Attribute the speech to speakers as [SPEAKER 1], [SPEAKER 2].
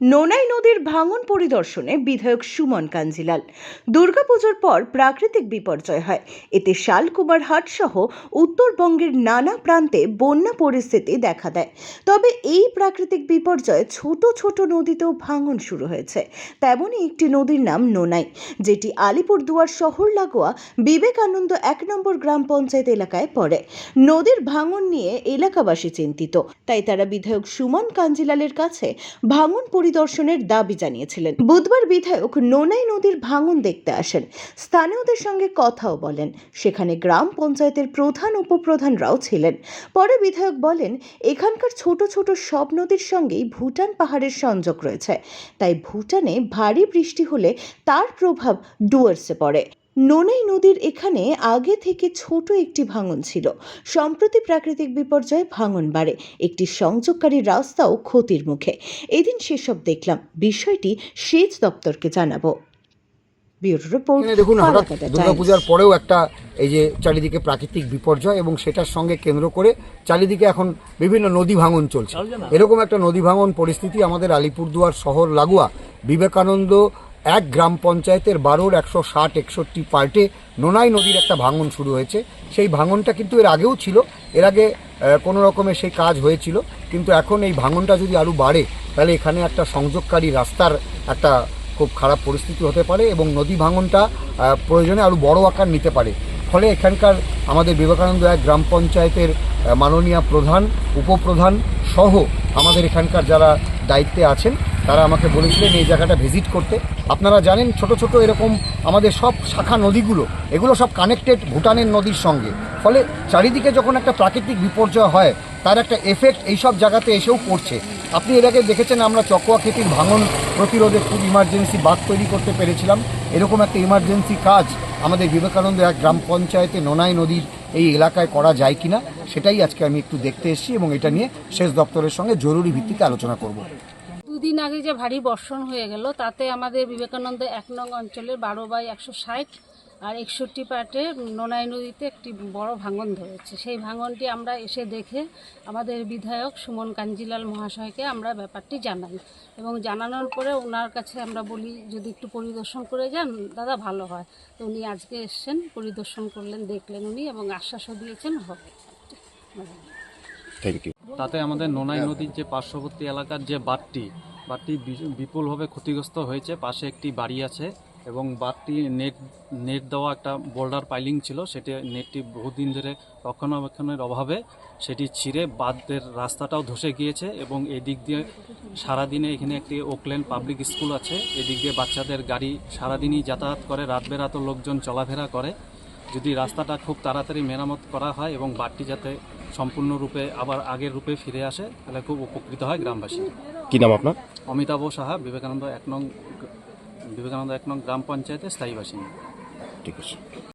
[SPEAKER 1] নোনাই নদীর ভাঙন পরিদর্শনে বিধায়ক সুমন কাঞ্জিলাল। দুর্গাপুজোর পর প্রাকৃতিক বিপর্যয় হয়। এতে শালকুমারহাট সহ উত্তরবঙ্গের নানা প্রান্তে বন্যা পরিস্থিতি দেখা দেয়। তবে এই প্রাকৃতিক বিপর্যয়ে ছোট ছোট নদীতেও ভাঙন শুরু হয়েছে। তেমনই একটি নদীর নাম নোনাই, যেটি আলিপুরদুয়ার শহর লাগোয়া বিবেকানন্দ এক নম্বর গ্রাম পঞ্চায়েত এলাকায় পড়ে। নদীর ভাঙন নিয়ে এলাকাবাসী চিন্তিত। তাই তারা বিধায়ক সুমন কাঞ্জিলালের কাছে ভাঙন পরিদর্শনের দাবি জানিয়েছিলেন। বুধবার বিধায়ক নোনাই নদীর ভাঙন দেখতে আসেন। স্থানীয়দের সঙ্গে কথাও বলেন। সেখানে গ্রাম পঞ্চায়েতের প্রধান উপপ্রধানরাও ছিলেন। পরে বিধায়ক বলেন, এখানকার ছোট ছোট সব নদীর সঙ্গেই ভুটান পাহাড়ের সংযোগ রয়েছে। তাই ভুটানে ভারী বৃষ্টি হলে তার প্রভাব ডুয়ার্সে পড়ে। নোনাই নদীর এখানে আগে থেকে ছোট একটি ভাঙন ছিল। সম্প্রতি প্রাকৃতিক বিপর্যয়ে ভাঙন বাড়ে। একটি সংযোগকারী রাস্তাও ক্ষতির মুখে। এদিন সেসব দেখলাম। বিষয়টি সেচ দপ্তরকে জানাব। ব্যুরো রিপোর্ট
[SPEAKER 2] দেখুন দুর্গাপূজার পরেও একটা এই যে চারিদিকে প্রাকৃতিক বিপর্যয় এবং সেটার সঙ্গে কেন্দ্র করে চারিদিকে এখন বিভিন্ন নদী ভাঙন চলছে। এরকম একটা নদী ভাঙন পরিস্থিতি আমাদের আলিপুরদুয়ার শহর লাগোয়া। বিবেকানন্দ এক গ্রাম পঞ্চায়েতের বারোর একশো ষাট একষট্টি পার্টে নোনাই নদীর একটা ভাঙন শুরু হয়েছে। সেই ভাঙনটা কিন্তু এর আগেও ছিল। এর আগে কোনো রকমের সেই কাজ হয়েছিল। কিন্তু এখন এই ভাঙনটা যদি আরও বাড়ে, তাহলে এখানে একটা সংযোগকারী রাস্তার একটা খুব খারাপ পরিস্থিতি হতে পারে এবং নদী ভাঙনটা প্রয়োজনে আরও বড় আকার নিতে পারে। ফলে এখানকার আমাদের বিবেকানন্দ এক গ্রাম পঞ্চায়েতের মাননীয় প্রধান, উপপ্রধান সহ আমাদের এখানকার যারা দায়িত্বে আছেন তারা আমাকে বলেছিলেন এই জায়গাটা ভিজিট করতে। আপনারা জানেন ছোট ছোট এরকম আমাদের সব শাখা নদীগুলো, এগুলো সব কানেক্টেড ভুটানের নদীর সঙ্গে। ফলে চারিদিকে যখন একটা প্রাকৃতিক বিপর্যয় হয়, তার একটা এফেক্ট এইসব জায়গাতে এসেও পড়ছে। আপনি এর আগে দেখেছেন আমরা চকোয়া খেতির ভাঙন প্রতিরোধে খুব ইমার্জেন্সি বাঁধ তৈরি করতে পেরেছিলাম। এরকম একটা ইমার্জেন্সি কাজ আমাদের বিবেকানন্দ এক গ্রাম পঞ্চায়েতে নোনাই নদীর এই এলাকায় করা যায় কিনা, সেটাই আজকে আমি একটু দেখতে এসেছি এবং এটা নিয়ে সেচ দপ্তরের সঙ্গে জরুরি ভিত্তিতে আলোচনা করব।
[SPEAKER 3] দুদিন আগে যে ভারী বর্ষণ হয়ে গেল তাতে আমাদের বিবেকানন্দ এক নং অঞ্চলের বারো বাই একশো ষাট আর একষট্টি পাটে নোনাই নদীতে একটি বড় ভাঙন ধরেছে। সেই ভাঙনটি আমরা এসে দেখে আমাদের বিধায়ক সুমন কাঞ্জিলাল মহাশয়কে আমরা ব্যাপারটি জানাই এবং জানানোর পরে ওনার কাছে আমরা বলি যদি একটু পরিদর্শন করে যান দাদা ভালো হয়। তো উনি আজকে এসছেন পরিদর্শন করলেন দেখলেন উনি এবং আশ্বাসও দিয়েছেন হবে।
[SPEAKER 2] থ্যাংক ইউ
[SPEAKER 4] তাতে আমাদের নোনাই নদীর যে পার্শ্ববর্তী এলাকার যে বাঁধটি বাঁধটি বিপুলভাবে ক্ষতিগ্রস্ত হয়েছে। পাশে একটি বাড়ি আছে এবং বাঁধটি নেট নেট দেওয়া একটা বোল্ডার পাইলিং ছিল। সেটি, নেটটি বহুদিন ধরে রক্ষণাবেক্ষণের অভাবে সেটি ছিঁড়ে বাঁধের রাস্তাটাও ধসে গিয়েছে এবং এদিক দিয়ে সারাদিনে এখানে একটি ওকল্যান্ড পাবলিক স্কুল আছে। এদিক দিয়ে বাচ্চাদের গাড়ি সারাদিনই যাতায়াত করে, রাত বেরাতো লোকজন চলাফেরা করে। যদি রাস্তাটা খুব তাড়াতাড়ি মেরামত করা হয় এবং বাঁধটি যাতে সম্পূর্ণরূপে আবার আগের রূপে ফিরে আসে, তাহলে খুব উপকৃত হয় গ্রামবাসী।
[SPEAKER 5] কি নাম আপনার?
[SPEAKER 4] অমিতাভ সাহা বিবেকানন্দ এক নং বিবেকানন্দ এক নং গ্রাম পঞ্চায়েতের স্থায়ী বাসিন্দা।
[SPEAKER 5] ঠিক আছে।